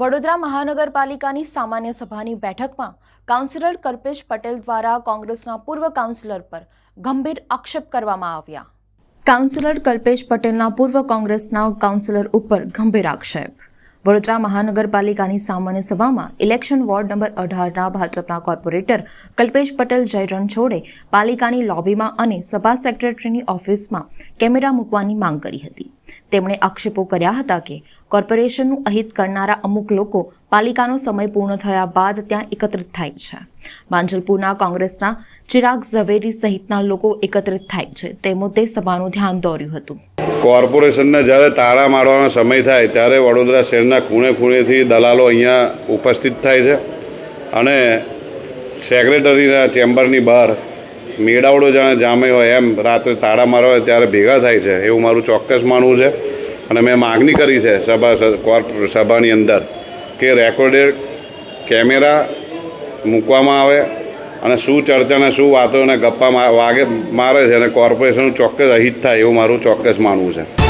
વડોદરા મહાનગરપાલિકાની સામાન્ય સભાની બેઠકમાં કાઉન્સિલર કલ્પેશ પટેલ દ્વારા કોંગ્રેસના પૂર્વ કાઉન્સિલર પર ગંભીર આક્ષેપ કરવામાં આવ્યા. કાઉન્સિલર કલ્પેશ પટેલના પૂર્વ કોંગ્રેસના કાઉન્સિલર ઉપર ગંભીર આક્ષેપ. વડોદરા મહાનગરપાલિકાની સામાન્ય સભામાં ઇલેક્શન વોર્ડ નંબર અઢારના ભાજપના કોર્પોરેટર કલ્પેશ પટેલ જય રણછોડે પાલિકાની લોબીમાં અને સભા સેક્રેટરીની ઓફિસમાં કેમેરા મૂકવાની માંગ કરી હતી. તેમણે આક્ષેપો કર્યા હતા કે કોર્પોરેશનનું અહિત કરનારા અમુક લોકો પાલિકાનો સમય પૂર્ણ થયા બાદ ત્યાં એકત્રિત થાય છે. માંજલપુરના કોંગ્રેસના ચિરાગ ઝવેરી સહિતના લોકો એકત્રિત થાય છે. તે મુદ્દે સભાનું ધ્યાન દોર્યું હતું. કોર્પોરેશનને જ્યારે તાળા મારવાનો સમય થાય ત્યારે વડોદરા શહેરના ખૂણે ખૂણેથી દલાલો અહીંયા ઉપસ્થિત થાય છે અને સેક્રેટરીના ચેમ્બરની બહાર મેળાવડો જાણે જામે હોય એમ. રાત્રે તાળા મારવા હોય ત્યારે ભેગા થાય છે. એવું મારું ચોક્કસ માનવું છે. અને મેં માગણી કરી છે સભા કોર્પ, સભાની અંદર કે રેકોર્ડેડ કેમેરા મૂકવામાં આવે અને શું ચર્ચાને શું વાતો અને ગપ્પા વાગે મારે છે અને કોર્પોરેશન ચોક્કસ અહિત થાય એવું મારું ચોક્કસ માનવું છે.